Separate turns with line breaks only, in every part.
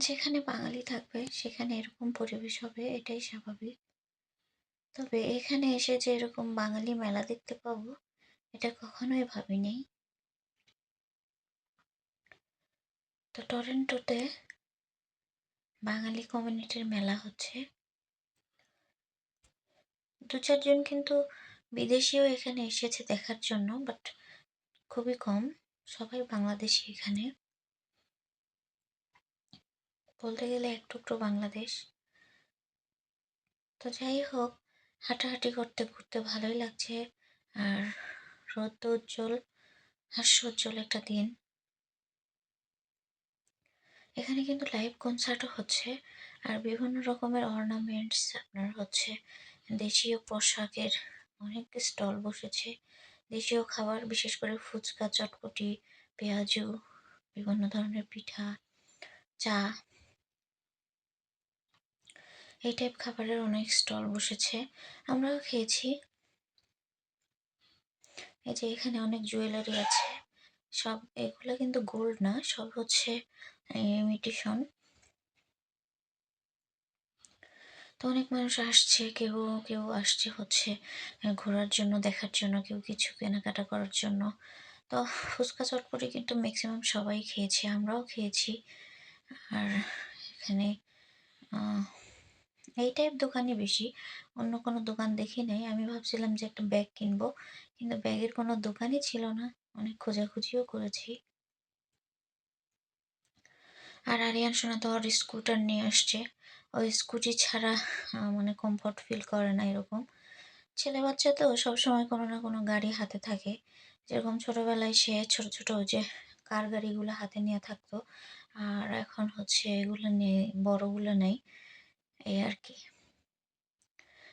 যেখানে বাঙালি থাকবে, সেখানে এরকম পরিবেশ হবে, এটাই স্বাভাবিক। তবে এখানে এসে যে এরকম বাঙালি মেলা দেখতে পাবো, এটা কখনোই ভাবিনি। তো টরেন্টোতে বাঙালি কমিউনিটির মেলা হচ্ছে। দু চারজন কিন্তু বিদেশিও এখানে এসেছে দেখার জন্য, বাট খুবই কম। সবাই বাংলাদেশি এখানে। বলতে গেলে এক টুকরো বাংলাদেশ। তো যাই হোক, হাঁটাহাঁটি করতে, ঘুরতে ভালোই লাগছে। আর রোদ উজ্জ্বল হাস্যোজ্জ্বল একটা দিন। এখানে কিন্তু লাইভ কনসার্টও হচ্ছে। আর বিভিন্ন রকমের অর্নামেন্টস আপনার হচ্ছে। দেশীয় পোশাকের অনেক স্টল বসেছে। দেশীয় খাবার, বিশেষ করে ফুচকা, চটপটি, পেঁয়াজু, বিভিন্ন ধরনের পিঠা, চা এই টাইপ খাবারের অনেক স্টল বসেছে। আমরাও খেয়েছি। এই যে এখানে অনেক জুয়েলারি আছে। সব এগুলো কিন্তু গোল্ড না, সব হচ্ছে ইমিটেশন তো অনেক মানুষ আসছে, কেউ কেউ আসছে হচ্ছে ঘোরার জন্য, দেখার জন্য, কেউ কিছু কেনাকাটা করার জন্য। তো ফুচকা চটপটি কিন্তু ম্যাক্সিমাম সবাই খেয়েছে, আমরাও খেয়েছি। আর এখানে এই টাইপ দোকানই বেশি। অন্য কোনো দোকান দেখি নাই। আমি ভাবছিলাম যে একটা ব্যাগ কিনবো, কিন্তু ব্যাগের কোনো দোকানই ছিল না। অনেক খোঁজাখুঁজিও করেছি। আর আরিয়ান সোনা তো ওর স্কুটার নিয়ে আসছে। ওই স্কুটি ছাড়া মানে কমফর্ট ফিল করে না এরকম। ছেলে বাচ্চা তো সবসময় কোনো না কোনো গাড়ি হাতে থাকে। যেরকম ছোটোবেলায় সে ছোট ছোট যে কার গাড়িগুলো হাতে নিয়ে থাকতো, আর এখন হচ্ছে এগুলো নেই, বড়গুলো নেই। এই আর কি।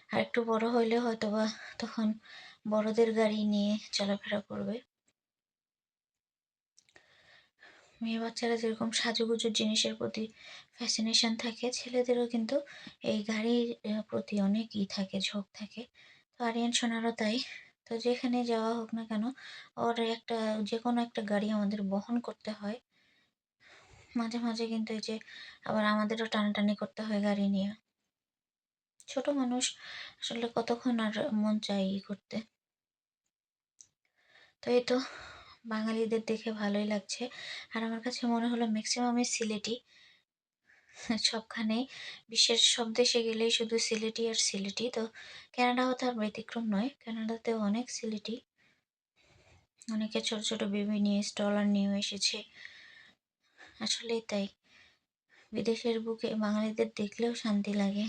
আর একটু বড় হইলে হয়তো বা তখন বড়দের গাড়ি নিয়ে চলাফেরা করবে। মেয়ে বাচ্চারা যেরকম সাজুগুজুর জিনিসের প্রতি ফ্যাসিনেশন থাকে, ছেলেদেরও কিন্তু এই গাড়ির প্রতি অনেক ই থাকে, ঝোঁক থাকে। তো আরিয়ান সোনারও তাই। তো যেখানে যাওয়া হোক না কেন, ওর একটা যে কোনো একটা গাড়ি আমাদের বহন করতে হয়। মাঝে মাঝে কিন্তু এই যে আবার আমাদেরও টানাটানি করতে হয় গাড়ি নিয়ে। ছোট মানুষ আসলে কতক্ষণ আর মন চাই ই করতে? তো এই তো বাঙালিদের দেখে ভালোই লাগছে। আর আমার কাছে মনে হলো ম্যাক্সিমামই সিলেটি। সবখানে বিশ্বের সব দেশে গেলেই শুধু সিলেটি আর সিলেটি। তো ক্যানাডাও তার ব্যতিক্রম নয় ক্যানাডাতেও অনেক সিলেটি। অনেকে ছোট ছোট বেবি নিয়ে স্টলার নিয়েও এসেছে। আসলেই তাই। বিদেশের বুকে বাঙালিদের দেখলেও শান্তি লাগে।